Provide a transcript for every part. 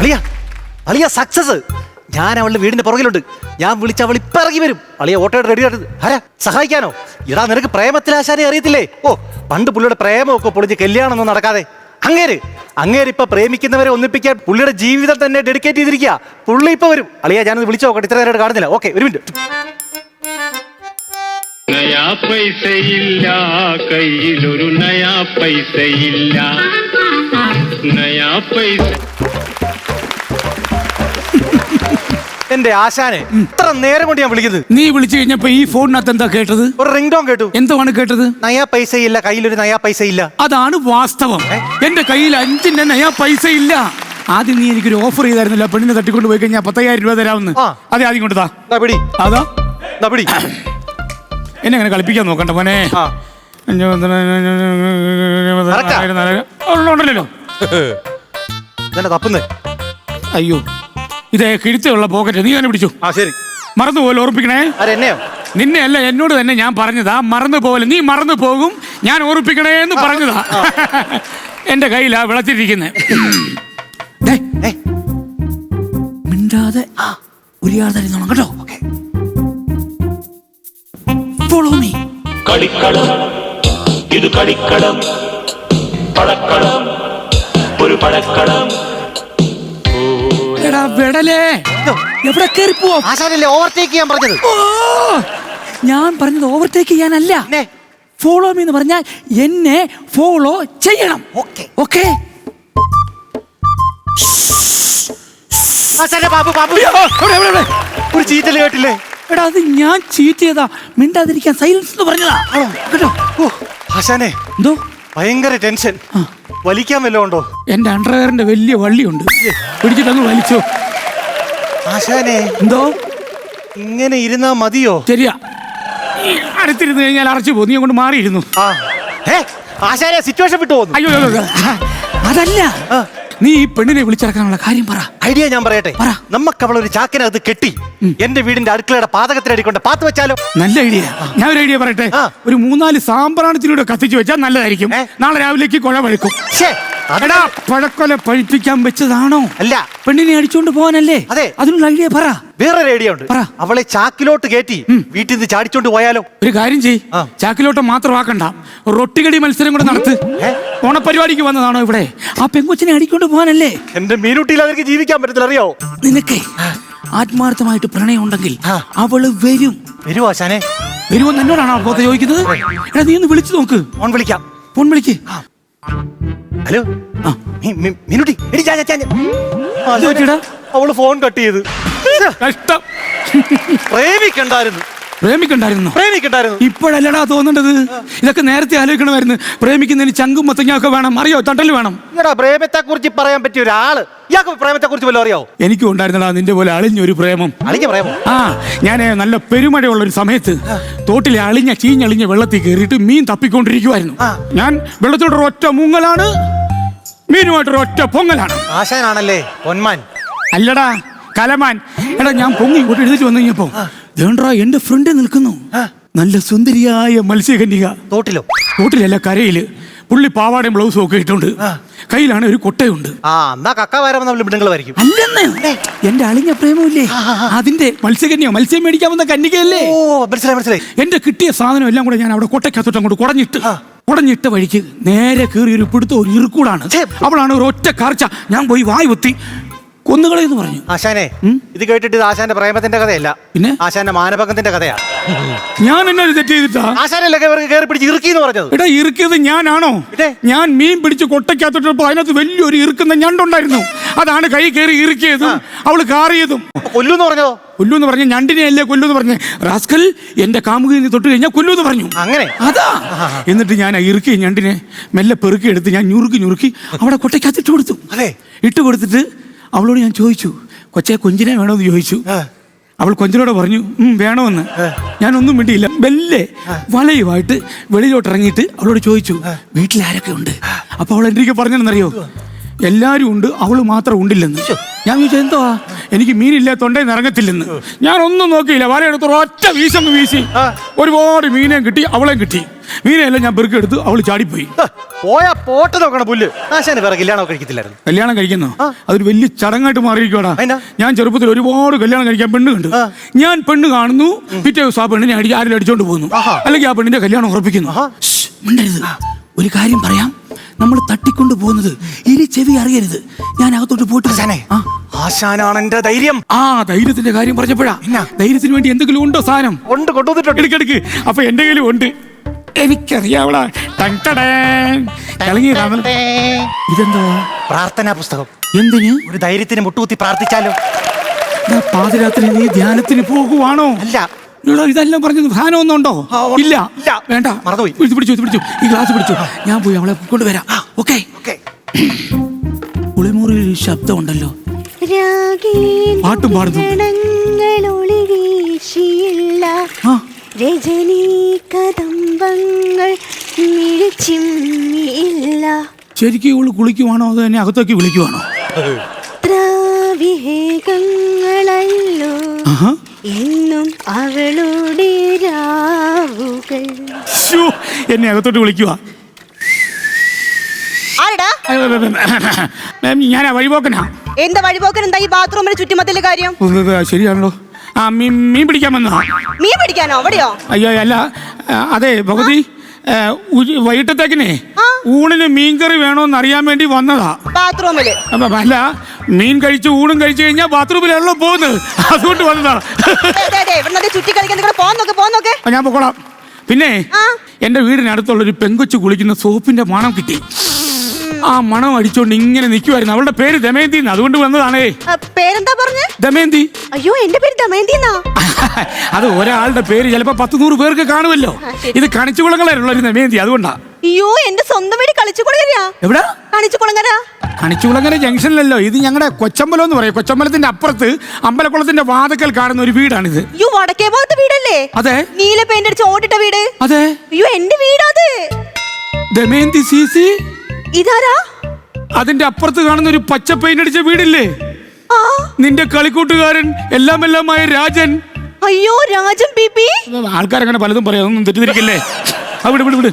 അളിയ അളിയ സക്സസ് ഞാൻ അവളുടെ വീടിന്റെ പുറകിലുണ്ട്. ഞാൻ വിളിച്ച അവൾ ഇപ്പൊ ഇറങ്ങി വരും. അളിയ ഓട്ടോ റെഡി ആയിട്ട് ആരാ? സഹായിക്കാനോ? ഇടാ നിനക്ക് പ്രേമത്തിലാശാനെ അറിയത്തില്ലേ? ഓ പണ്ട് പുള്ളിയുടെ പ്രേമമൊക്കെ പൊളിഞ്ഞ് കല്യാണമൊന്നും നടക്കാതെ. അങ്ങേര് അങ്ങേര് ഇപ്പൊ പ്രേമിക്കുന്നവരെ ഒന്നിപ്പിക്കാൻ പുള്ളിയുടെ ജീവിതം തന്നെ ഡെഡിക്കേറ്റ് ചെയ്തിരിക്കുക പുള്ളി ഇപ്പൊ വരും. അളിയ ഞാനത് വിളിച്ചു നോക്കട്ടെ. ഇത്ര നേരമായിട്ട് കാണുന്നില്ല. ഓക്കെ ഒരു മിനിറ്റ്. കയ്യിലൊരു എന്റെ ആശാനെ ഇത്ര നേരം കൊണ്ട് ഞാൻ വിളിക്കുന്നത്? നീ വിളിച്ചു കഴിഞ്ഞപ്പോ ഈ ഫോണിനകത്ത് എന്താ കേട്ടത്? ഒരു റിംഗ് ടോൺ കേട്ടു. എന്തുവാണ് കേട്ടത്? നയാ പൈസ ഇല്ല കയ്യിലൊരു നയാ പൈസ ഇല്ല അതാണ് വാസ്തവം. എന്റെ കയ്യിൽ അഞ്ചിന്റെ നയാ പൈസ ഇല്ല ആദ്യം നീ എനിക്കൊരു ഓഫർ ചെയ്തായിരുന്നില്ല പെണ്ണിനെ തട്ടിക്കൊണ്ട് പോയി കഴിഞ്ഞാൽ പത്തയ്യായിരം രൂപ തരാമെന്ന്. അതെ ആദ്യം കൊണ്ടുതാ പിടി. അതാ. പിടി. എന്നെ അങ്ങനെ കളിപ്പിക്കാൻ നോക്കണ്ട മോനെ? ഉണ്ടല്ലോ. തപ്പുന്നേ? അയ്യോ. ഇതേ കിഴുത്തുള്ള പോക്കറ്റ് നീ തന്നെ പിടിച്ചു. ആ ശരി. മറന്നു പോലെ ഓർപ്പിക്കണേ? ആരെന്നെയോ നിന്നെ അല്ല എന്നോട് തന്നെ ഞാൻ പറഞ്ഞതാ. മറന്നു പോലെ നീ മറന്നു പോകും ഞാൻ ഓർപ്പിക്കണേ എന്ന് പറഞ്ഞതാ. എന്റെ കയ്യിലാ വിളച്ചിരിക്കുന്നത് മിണ്ടാതെ കേട്ടോ? ഫോളോ മീ കളിക്കളം. ഇത് കളിക്കളം. ഒരു എടാ വിടലേ? എവിടെ കയറി പോവാ? ആശാനല്ലേ ഓവർടേക്ക് ചെയ്യാൻ പറഞ്ഞത്? ഞാൻ പറഞ്ഞത് ഓവർടേക്ക് ചെയ്യാനല്ല? ഫോളോ മീ എന്ന് പറഞ്ഞാൽ എന്നെ ഫോളോ ചെയ്യണം. ഓക്കെ. ഓക്കെ? ഒരു ചീറ്റൽ കേട്ടില്ലേ? എടാ അത് ഞാൻ ചീറ്റ് ചെയ്താ. മിണ്ടാതിരിക്കാൻ സൈലൻസ് എന്ന് പറഞ്ഞതാ. കേട്ടോ? ആശാനെ. എന്തോ? ഭയങ്കര ടെൻഷൻ വലിക്കാൻ വല്ലതും ഉണ്ടോ? എന്റെ അണ്ടർവെയറിന്റെ വലിയ വള്ളിയുണ്ട്. പിടിച്ചിട്ടങ്ങ് വലിച്ചോ. ആശാനെ. എന്തോ? ഇങ്ങനെ ഇരുന്നാ മതിയോ? ശരിയാ. ഈ അടുത്തിരുന്ന് കഴിഞ്ഞാൽ അറച്ചു പോകും. നീ കൊണ്ട് മാറിയിരുന്നു. ആ. ഏ ആശാനെ സിറ്റുവേഷൻ വിട്ടു പോകുന്നു അയ്യോ അയ്യോ, അയ്യോ. അതല്ല. നീ ഈ പെണ്ണിനെ വിളിച്ചിറക്കാനുള്ള കാര്യം പറ. ഐഡിയ ഞാൻ പറയട്ടെ? പറ. നമുക്ക് അവൾ ഒരു ചാക്കിനകത്ത് കെട്ടി എന്റെ വീടിന്റെ അടുക്കളയുടെ പാതകത്തിനടി കൊണ്ട് പാത്ത് വെച്ചാലോ? നല്ല ഐഡിയ. ഞാൻ ഒരു ഐഡിയ പറയട്ടെ? ആ. ഒരു മൂന്നാൽ സാമ്പ്രാണത്തിലൂടെ കത്തിച്ചു വെച്ചാൽ നല്ലതായിരിക്കും. ഏ? നാളെ രാവിലേക്ക് കുഴ വഴുക്കും അത് എടാ പഴക്കൊല പഴിപ്പിക്കാൻ വെച്ചതാണോ? അല്ല. പെണ്ണിനെ അടിച്ചോണ്ട് പോകാനല്ലേ അതെ. അതിനുള്ള ഐഡിയ പറ. വേറെ ഐഡിയ ഉണ്ട്. പറ. അവളെ ചാക്കിലോട്ട് കയറ്റി വീട്ടിൽ നിന്ന് ചാടിച്ചോണ്ട് പോയാലോ? ഒരു കാര്യം ചെയ് ചാക്കിലോട്ട് ചാക്കിലോട്ട് മാത്രമാക്കണ്ട. റൊട്ടികടി മത്സരം കൂടെ നടത്ത്. ഓണപരിപാടിക്ക് വന്നതാണോ ഇവിടെ? ആ പെങ്കൊച്ചിനെ അടിക്കൊണ്ട് പോകാനല്ലേ എന്റെ മീനുട്ടിയിൽ അവർക്ക് ജീവിക്കാൻ പറ്റത്തില്ല അറിയോ? നിനക്ക് ആത്മാർത്ഥമായിട്ട് പ്രണയം ഉണ്ടെങ്കിൽ. അവൾ വരും. വരുവോ ആശാനെ? വരുമോ എന്നോടാണോ ചോദിക്കുന്നത്? എടാ നീ ഒന്ന് വിളിച്ചു നോക്ക്. ഫോൺ വിളിക്കാം. ഫോൺ വിളിക്ക്. ഹലോ. മിനുട്ടി എടി എന്ത് പറ്റിയെടാ? അവൾ ഫോൺ കട്ട് ചെയ്ത്. കഷ്ടം. പ്രേമിക്കണ്ടായിരുന്നു. പ്രേമിക്കണ്ടായിരുന്നു? പ്രേമിക്കണ്ടായിരുന്നു. ഇപ്പോഴല്ലടാ തോന്നേണ്ടത്? ഇതൊക്കെ നേരത്തെ ആലോചിക്കണമായിരുന്നു. പ്രേമിക്കുന്നതിന് ചങ്കും മത്തങ്ങയൊക്കെ വേണം. അറിയോ? തണ്ടൽ വേണം. എടാ പ്രേമത്തെ കുറിച്ച് പറയാൻ പറ്റിയ ഒരാൾ. ഇയാൾക്ക് പ്രേമത്തെ കുറിച്ച് വല്ലതും അറിയാവോ? എനിക്കും ഉണ്ടായിരുന്നടാ നിന്റെ പോലെ അളിഞ്ഞൊരു പ്രേമം. അളിഞ്ഞ പ്രേമം? ആ ഞാൻ നല്ല പെരുമഴയുള്ള ഒരു സമയത്ത് തോട്ടിലെ അളിഞ്ഞ ചീഞ്ഞളിഞ്ഞ വെള്ളത്തിൽ കയറിയിട്ട് മീൻ തപ്പിക്കൊണ്ടിരിക്കുവായിരുന്നു. ഞാൻ വെള്ളത്തോടൊരു ഒറ്റ മുങ്ങലാണ്. മീനുമായിട്ടൊരു ഒറ്റ പൊങ്ങലാണ്. ആശാനാണല്ലേ പൊന്മാൻ. അല്ലടാ കലമാൻ. എടാ ഞാൻ പൊങ്ങി ഇങ്ങോട്ട് എഴുതിട്ട് വന്നു കഴിഞ്ഞപ്പോ ദേണ്ടാ എന്റെ ഫ്രണ്ട് നിൽക്കുന്നു. നല്ല സുന്ദരിയായ മത്സ്യകന്യക. തോട്ടിലോ? തോട്ടിലല്ല കരയിൽ. പുള്ളി പാവാടയും ബ്ലൗസും ഒക്കെ ഇട്ടുണ്ട്. കയ്യിലാണ് ഒരു കൊട്ടയുണ്ട്. ആ എന്നാ കക്ക വരാൻ നമ്മൾ മിടുങ്ങളായിരിക്കും അല്ലെന്ന്. എന്റെ അളിഞ്ഞ പ്രേമമില്ലേ? അതിന്റെ മത്സ്യകന്യ മത്സ്യം മേടിക്കാൻ വന്ന കന്യകയല്ലേ? ഓ മനസ്സിലായി മനസ്സിലായി. എന്റെ കിട്ടിയ സാധനം എല്ലാം കൂടെ ഞാൻ അവിടെ കൊട്ടയ്ക്കകത്തോട്ട് അങ്ങോട്ട് കുടഞ്ഞിട്ട് കുടഞ്ഞിട്ട വഴിക്ക് നേരെ കീറി ഒരു പിടുത്ത ഒരു ഇറുക്കൂടാണ്. അവളാണ് ഒരു ഒറ്റ കാർച്ച. ഞാൻ പോയി വായി ഒത്തി കൊന്നുകളെന്ന് പറഞ്ഞു. ആശാനെ ഇത് കേട്ടിട്ട് ആശാന്റെ പ്രേമത്തിന്റെ കഥയല്ല. പിന്നെ? ആശാന്റെ മാനഭംഗത്തിന്റെ കഥയാ. ഞാൻ എന്നെ ഒരു തെറ്റ് ചെയ്തിട്ടാ? ആശാനല്ലേ കയറി കയറി പിടിച്ച് ഇറുക്കി എന്ന് പറഞ്ഞത്? എടാ ഇറുക്കിയത് ഞാനാണോ? ഇതെ. ഞാൻ മീൻ പിടിച്ച് കൊട്ടയ്ക്കകത്തോട്ടപ്പോ അതിനകത്ത് വലിയൊരു ഇറുക്കുന്ന ഞണ്ടുണ്ടായിരുന്നു. അതാണ് കൈ കയറി ഇറുക്കിയതും അവൾ കാറിയതും. കൊല്ലൂന്ന് പറഞ്ഞതോ കൊല്ലൂന്ന് പറഞ്ഞ ഞണ്ടിനെ അല്ലേ കൊല്ലൂന്ന് പറഞ്ഞ? റാസ്കൽ എന്റെ കാമുകി നീ തൊട്ട് കഴിഞ്ഞാൽ കൊല്ലൂന്ന് പറഞ്ഞു. അങ്ങനെ? അതാ. എന്നിട്ട് ഞാൻ ആ ഇറുക്കി ഞണ്ടിനെ മെല്ലെ പെറുക്കി എടുത്ത് ഞാൻ ഞുറുക്കി ഞുറുക്കി അവിടെ കൊട്ടയ്ക്കകത്ത് ഇട്ട് കൊടുത്തു. അതെ. ഇട്ട് കൊടുത്തിട്ട് അവളോട് ഞാൻ ചോദിച്ചു കൊച്ചെ കൊഞ്ചിനെ വേണമെന്ന് ചോദിച്ചു. ആ. അവൾ കൊഞ്ചിനോട് പറഞ്ഞു വേണമെന്ന്. ഞാനൊന്നും മിണ്ടിയില്ല. മെല്ലെ വലയുമായിട്ട് വെളിയിലോട്ട് ഇറങ്ങിയിട്ട് അവളോട് ചോദിച്ചു വീട്ടിൽ ആരൊക്കെ ഉണ്ട്? അപ്പൊ അവൾ എന്തൊക്കെ പറഞ്ഞെന്നറിയോ എല്ലാരും ഉണ്ട് അവൾ മാത്രം ഉണ്ടില്ലെന്ന്. ഞാൻ ചോദിച്ചു എന്തുവാ? എനിക്ക് മീനില്ല തൊണ്ടയിൽ നിറങ്ങത്തില്ലെന്ന്. ഞാൻ ഒന്നും നോക്കിയില്ല വലയെടുത്ത് ഒറ്റ വീശങ്ങ് വീശി. ഒരുപാട് മീനെയും കിട്ടി അവളെയും കിട്ടി. മീനെല്ലാം ഞാൻ പെറുക്കെടുത്ത് അവൾ ചാടിപ്പോയി. ഹ, പോയാ പോട്ട് നോക്കണം പുല്ല്. ആശാന് വേറെ കല്യാണം കഴിക്കത്തില്ലായിരുന്നു. കല്യാണം കഴിക്കുന്നു. അതൊരു വലിയ ചടങ്ങായിട്ട് മാറിയിരിക്കോടാ ഞാൻ ചെറുപ്പത്തിൽ ഒരുപാട് കല്യാണം കഴിക്കാൻ പെണ്ണ് കണ്ടു. ഞാൻ പെണ്ണ് കാണുന്നു പിറ്റേ ദിവസം ആ പെണ്ണിനെ അടി ആരും അടിച്ചോണ്ട് പോകുന്നു. അല്ലെങ്കിൽ ആ പെണ്ണിന്റെ കല്യാണം ഉറപ്പിക്കുന്നു. ഒരു കാര്യം പറയാം. നമ്മൾ തട്ടിക്കൊണ്ട് പോകുന്നത്. ഇനി ചെവി അറിയരുത്. ഞാൻ അകത്തോട്ട് പോയിട്ട്. ആശാനാണ് എന്റെ ധൈര്യം. ആ ധൈര്യത്തിന്റെ കാര്യം പറഞ്ഞപ്പോഴാ? ധൈര്യത്തിന് വേണ്ടി എന്തെങ്കിലും ഉണ്ടോ സാധനം? കൊണ്ട് കൊണ്ടുവന്നിട്ടുണ്ട്. എടുക്കെടുക്ക് അപ്പൊ എന്റെ കയ്യിലും ഉണ്ട്. എനിക്കറിയാവളാ. ഇതെന്താ പ്രാർത്ഥനാ പുസ്തകം. എന്തിന്? ഒരു ധൈര്യത്തിന് മുട്ടുകുത്തി പ്രാർത്ഥിച്ചാലോ? പാതിരാത്രി നീ ധ്യാനത്തിന് പോകുവാണോ? അല്ല. എടാ, ഇതെല്ലാം പറഞ്ഞു ധ്യാനം ഉണ്ടോ? ഇല്ല. ഇല്ല. വേണ്ട. മറന്നുപോയി. പിടിച്ചു പിടിച്ചു ഇത് പിടിച്ചു. ഈ ഗ്ലാസ് പിടിച്ചു. ഞാൻ പോയി അവളെ കൊണ്ടുവരാം. ഓക്കെ. ഒരു ശബ്ദം ഉണ്ടല്ലോ പാട്ടും പാടുന്നു. രജനി കദംബങ്ങൾ ശരിക്കും ഇവൾ കുളിക്കുവാണോ അതോ എന്നെ അകത്തേക്ക് വിളിക്കുവാണോ? ത്രാവിഹേകങ്ങളല്ലോ ആഹാ. എന്നും അവളുടെ രാവുകൾ. ശ്ശോ, എന്നെ അകത്തോട്ട് വിളിക്കുക ആരടാ? മാം, ഞാനാ വഴിപോക്കനാ. എന്താ വഴിപോക്കൻ? എന്താ ഈ ബാത്റൂമിന് ചുറ്റുമതിൽ കാര്യം? ശരിയാണല്ലോ. ആ മീൻ മീൻ പിടിക്കാൻ വന്നതാ. മീൻ പിടിക്കാനോ? അവിടെയോ? അയ്യോ അല്ല ആ, അതെ ഭഗവതി ആ, ഉ- വൈകിട്ടത്തേക്കിനെ ആ. ഊണിന് മീൻകറി വേണോന്ന് അറിയാൻ വേണ്ടി വന്നതാ. ബാത്റൂമിൽ അപ്പൊ അല്ല മീൻ കഴിച്ച് ഊണും കഴിച്ചു കഴിഞ്ഞാൽ ബാത്റൂമിൽ വെള്ളം പോകുന്നത്. അതുകൊണ്ട് വന്നതാ. അതെ അതെ അതെ ഇവിടെ ചുറ്റി കളിക്കാൻ നിങ്ങൾ പോന്നോക്കെ പോന്നോക്കെ അപ്പൊ ഞാൻ പൊക്കോളാം. പിന്നെ. എന്റെ വീടിനടുത്തുള്ള ഒരു പെങ്കൊച്ചു കുളിക്കുന്ന സോപ്പിന്റെ മണം കിട്ടി. ആ മണം അടിച്ചോണ്ട് ഇങ്ങനെ നിൽക്കുമായിരുന്നു അവളുടെ പേര് ദമയന്തി അതുകൊണ്ട് വന്നതാണേ. പേരെന്താ പറഞ്ഞു? ദമയന്തി. അയ്യോ എന്റെ പേര് ദമയന്തി അത് ഒരാളുടെ പേര് ചിലപ്പോ പത്ത് നൂറ് പേർക്ക് കാണുമല്ലോ. ഇത് കണിച്ചുകുളങ്ങളായിട്ടുള്ള ഒരു ദമയന്തി. അതുകൊണ്ടാ. അയ്യോ എന്റെ സ്വന്തം വീട് കളിച്ചുകുളങ്ങരയാ എവിടെ? കളിച്ചുകുളങ്ങര കണിച്ചുകുളങ്ങര ജംഗ്ഷനിലല്ലോ. ഇത് ഞങ്ങളുടെ കൊച്ചമ്പലം എന്ന് പറയും. കൊച്ചമ്പലത്തിന്റെ അപ്പുറത്ത് അമ്പലക്കുളത്തിന്റെ വാതക്കൽ കാണുന്ന ഒരു വീടാണിത്. അയ്യോ വടക്കേ ഭാഗത്തെ വീടല്ലേ? അതെ. നീല പെയിന്റ് അടിച്ച് ഓടിട്ട വീട്. അതെ. അയ്യോ എന്റെ വീടാത്. ദമയന്തി സി സി ഇതാരാ? അതിന്റെ അപ്പുറത്ത് കാണുന്ന ഒരു പച്ച പെയിന്റ് അടിച്ച വീടില്ലേ? ആ. നിന്റെ കളിക്കൂട്ടുകാരൻ എല്ലാം എല്ലാമായ രാജൻ. അയ്യോ രാജൻ ബിപി പി ആൾക്കാരങ്ങനെ പലതും പറയാം. ഒന്നും തെറ്റിദ്ധരിക്കില്ലേ? അവിടെ വിട് വിട്.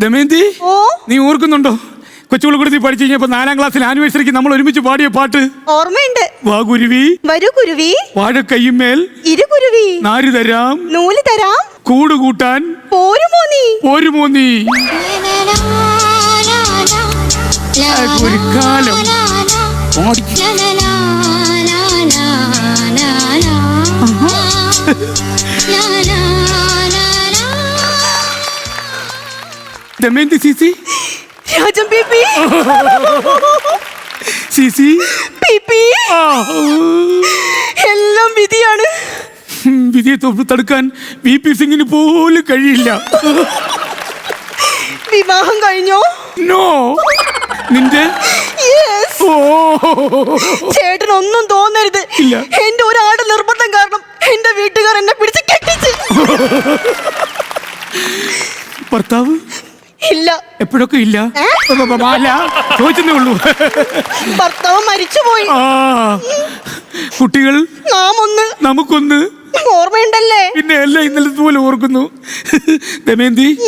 ദമയന്തി ഓ? നീ ഓർക്കുന്നുണ്ടോ? കൊച്ചുകുളക്കുടത്തി പഠിച്ചു കഴിഞ്ഞപ്പോ നാലാം ക്ലാസ്സിൽ ആനിവേഴ്സറിക്ക് നമ്മൾ ഒരുമിച്ച് പാടിയ പാട്ട്. ഓർമ്മയുണ്ട്. വാ കുരുവി വരൂ കുരുവി വാഴക്കയ്യുമേൽ ഇരു കുരുവി നാര് തരാം. നൂൽ തരാം. കൂട് കൂട്ടാൻ പോരുമോ നീ? പോരുമോ നീ? ഒരു കാലം ഓടി Damayanthi C C Rajan C C P P ആ, എല്ലാം വിധിയാണ് വിധിയെ തടുക്കാൻ വി പി സിംഗിന് പോലും കഴിയില്ല വിവാഹം കഴിഞ്ഞോ നോ നിന്റെ ചേട്ടൻ ഒന്നും തോന്നരുത് ഇല്ല. എന്റെ ഒരാളുടെ നിർബന്ധം കാരണം എന്റെ വീട്ടുകാർ എന്നെ പിടിച്ച് കെട്ടിച്ച്. ഭർത്താവ്? ഇല്ല. എപ്പോഴൊക്കെ ഇല്ല? ഏ? അല്ല ചോദിച്ചതേ ഉള്ളൂ. ഭർത്താവ് മരിച്ചുപോയി ആ. കുട്ടികൾ? നാം ഒന്ന് നമുക്കൊന്ന്. ഓർമ്മയുണ്ടല്ലേ? പിന്നെ എല്ലാം ഇന്നലെ പോലെ ഓർക്കുന്നു. ദമയന്തി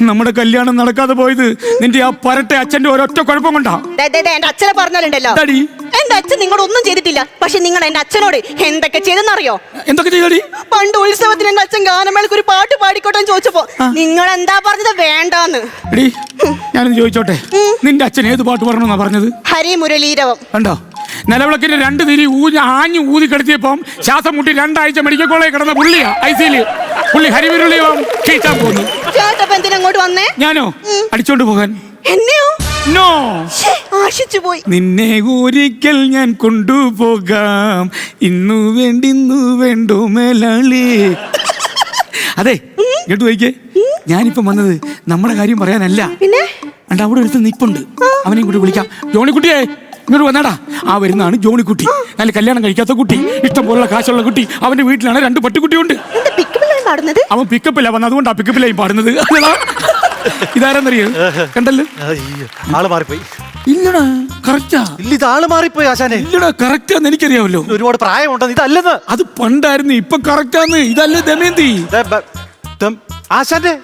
നമ്മുടെ കല്യാണം നടക്കാതെ പോയത് നിന്റെ ആ പരട്ടെ അച്ഛന്റെ ഒരൊറ്റ കുഴപ്പം കൊണ്ടാ. ദേ, ദേ, ദേ, എന്റെ അച്ഛനെ പറഞ്ഞാലുണ്ടല്ലോ. എന്താടി എന്റെ അച്ഛൻ നിങ്ങളൊന്നും ചെയ്തിട്ടില്ല. പക്ഷെ നിങ്ങൾ എന്റെ അച്ഛനോട് എന്തൊക്കെ ചെയ്തെന്നറിയോ? എന്തൊക്കെ ചെയ്തടി? പണ്ട് ഉത്സവത്തിന് എന്റെ അച്ഛൻ ഗാനമേളക്ക് ഒരു പാട്ട് പാടിക്കോട്ടെ എന്ന് ചോദിച്ചപ്പോ നിങ്ങൾ എന്താ പറഞ്ഞത്? വേണ്ടാന്ന്. എടി ഞാനൊന്ന് ചോദിച്ചോട്ടെ? നിന്റെ അച്ഛൻ ഏത് പാട്ട് പറഞ്ഞെന്നാ പറഞ്ഞത്? ഹരി മുരളീരവം കണ്ടോ? നിലവിളക്കിന്റെ രണ്ട് തിരി ഊഞ്ഞ് ആഞ്ഞു ഊതി കിടത്തിയപ്പം ശ്വാസം മുട്ടി രണ്ടാഴ്ച മെഡിക്കൽ കോളേജ് കിടന്ന പുള്ളിയാ ഐ സിയിൽ പുള്ളി ഹരിമുരളീരവം ക്ഷയിച്ചാൻ പോകുന്നു ചേട്ടപ്പ വന്നേ? ഞാനോ? അടിച്ചോണ്ട് പോകാൻ. എന്നെയോ? നോ. ആശിച്ചു പോയി. നിന്നെ ഒരിക്കൽ ഞാൻ കൊണ്ടുപോകാം. ഇന്നു വേണ്ടിന്നു വേണ്ടോ മേലാളി. അതെ കേട്ടു വയ്ക്കേ ഞാനിപ്പം വന്നത് നമ്മുടെ കാര്യം പറയാനല്ല. പിന്നെ? അണ്ട അവിടെ ഒരുത്ത് നിപ്പുണ്ട്. അവനെയും കൂടി വിളിക്കാം. ജോണിക്കുട്ടിയെ ഇങ്ങോട്ട് വന്നാടാ. ആ വരുന്നതാണ് ജോണിക്കുട്ടി. നല്ല കല്യാണം കഴിക്കാത്ത കുട്ടി. ഇഷ്ടം പോലുള്ള കാശുള്ള കുട്ടി. അവന്റെ വീട്ടിലാണ് രണ്ട് പട്ടിക്കുട്ടിയുണ്ട്. അവൻ പിക്കപ്പില്ല വന്നത്. അതുകൊണ്ടാ പിക്കപ്പിലായി പാടുന്നത്. ഇതാരെന്നറിയോ? കണ്ടല്ലോ? അയ്യോ, ആൾ മാറിപ്പോയി. ഇല്ലടാ കറക്റ്റാ. ഇല്ല ഇത് ആൾ മാറിപ്പോയി ആശാനെ. ഇല്ലടാ കറക്റ്റാന്ന് എനിക്കറിയാമല്ലോ. ഒരുപാട് പ്രായമുണ്ടെന്ന് ഇതല്ലെന്ന്. അത് പണ്ടായിരുന്നു ഇപ്പൊ കറക്റ്റാന്ന്. ഇതല്ലേ ദമയന്തി. ദേ, ബ- ദം- ആശാന്റെ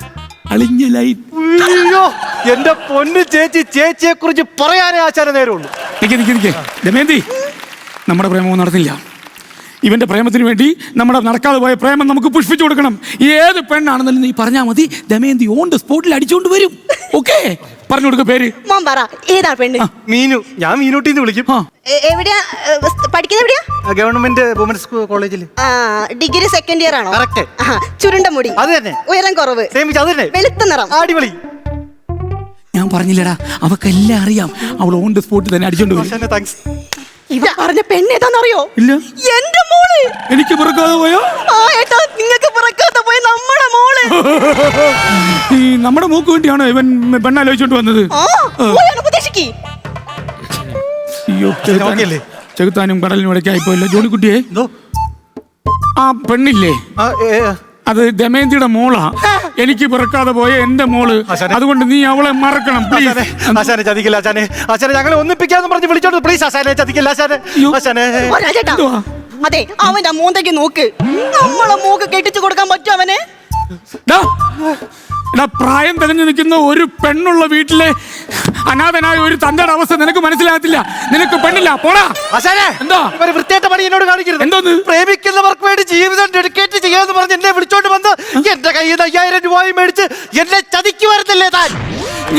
അളിഞ്ഞ ലൈൻ അയ്യോ എന്റെ പൊന്നു ചേച്ചി ചേച്ചിയെ കുറിച്ച് പറയാനേ ആശാന നേരമുള്ളൂ. നിക്ക് നിക്ക് നിക്ക്. ദമയന്തി നമ്മുടെ പ്രേമവും നടന്നില്ല. ഇവന്റെ പ്രേമത്തിന് വേണ്ടി നമ്മുടെ നടക്കാതെ പോയ പ്രേമം നമുക്ക് പുഷ്പിച്ചു കൊടുക്കണം. ഏത് പെണ്ണാണെന്നല്ല നീ പറഞ്ഞാൽ മതി. ദമയന്തി ഓൺ ദ സ്പോട്ടിൽ അടിച്ചുകൊണ്ട് വരും. ഓക്കെ പറഞ്ഞു കൊടുക്ക പേര്. മോൻ പറ ഏതാ പെണ്ണ്? മീനു. ഞാൻ മീനൂട്ടിന്ന് വിളിക്കും. എ- എവിടെയാ? ഏ, സ്- പഠിക്കുന്നത് എവിടെയാ ഗവൺമെന്റ് വുമൻസ് കോളേജിൽ ആ ഡിഗ്രി സെക്കൻഡ് ഇയർ ആണോ? Correct. ആ, ചുരുണ്ട മുടി. അത് തന്നെ. ഉയരം കുറവ്. സേമിച്ച് അത് തന്നെ. വെളുത്ത നിറം. അടിപൊളി. ഞാൻ പറഞ്ഞില്ലടാ അവക്കെല്ലാം അറിയാം. അവൾ ഓൺ ദ സ്പോട്ടിൽ തന്നെ അടിച്ചോണ്ട് വരും. താങ്ക്സ് ഇവ പറഞ്ഞ പെണ്ണ് ഏതാന്നറിയോ ഇല്ല. എന്റെ മോൾ. എനിക്ക് പിറക്കാതെ പോയോ? ആ ഏട്ടാ നിങ്ങൾക്ക് പിറക്കാതെ പോയ നമ്മുടെ മോൾ. ഈ നമ്മുടെ മൂക്ക് വേണ്ടിയാണോ ഇവൻ പെണ്ണാലോചിച്ചോണ്ട് വന്നത്? അയ്യോ? ചെകുത്താനും കടലിനും ഇടയ്ക്കായി പോയല്ലോ ജോണിക്കുട്ടിയെ? എന്തോ? ആ പെണ്ണില്ലേ? ആ, ഏ, ഏ. അത് ദമയന്തിയുടെ മോളാ. എനിക്ക് പിറക്കാതെ പോയ എന്റെ മോൾ. അതുകൊണ്ട് നീ അവളെ മറക്കണം പ്ലീസ് ആശാനെ ചതിക്കില്ല ആശാനെ. ആശാനെ ഞങ്ങളെ ഒന്നിപ്പിക്കാന്ന് പറഞ്ഞ് വിളിച്ചോണ്ട് പ്ലീസ് ആശാനെ ചതിക്കില്ല ആശാനെ. ആശാനെ? അതെ അവന്റെ മൂന്തയ്ക്ക് നോക്ക്. നമ്മളെ മൂക്ക് കെട്ടിച്ചു കൊടുക്കാൻ പറ്റും അവന്? എടാ പ്രായം തെളിഞ്ഞു നിൽക്കുന്ന ഒരു പെണ്ണുള്ള വീട്ടിലെ അനാഥനായ ഒരു തന്റെ അവസ്ഥ നിനക്ക് മനസ്സിലാകത്തില്ല. നിനക്ക് പെണ്ണില്ല. പോടാ. ആശാനെ എന്താ? ഇവർ വൃത്തിയായിട്ട പണി എന്നോട് കാണിക്കരുത്. എന്തോന്ന്? പ്രേമിക്കുന്നവർക്ക് വേണ്ടി ജീവിതം ഡെഡിക്കേറ്റ് ചെയ്യാന്ന് പറഞ്ഞ് എന്നെ വിളിച്ചോണ്ട് വന്ന് എന്റെ കയ്യിൽ നിന്ന് അയ്യായിരം രൂപയും മേടിച്ച് എന്നെ ചതിക്ക് വരുന്നില്ലേ താൻ?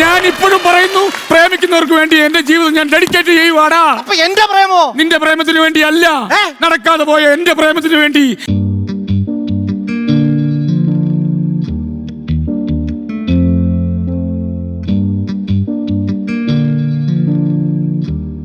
ഞാൻ ഇപ്പോഴും പറയുന്നു പ്രേമിക്കുന്നവർക്ക് വേണ്ടി എന്റെ ജീവിതം ഞാൻ ഡെഡിക്കേറ്റ് ചെയ്യുവാടാ. അപ്പൊ എന്റെ പ്രേമോ? നിന്റെ പ്രേമത്തിന് വേണ്ടി അല്ല നടക്കാതെ പോയ എന്റെ പ്രേമത്തിന് വേണ്ടി.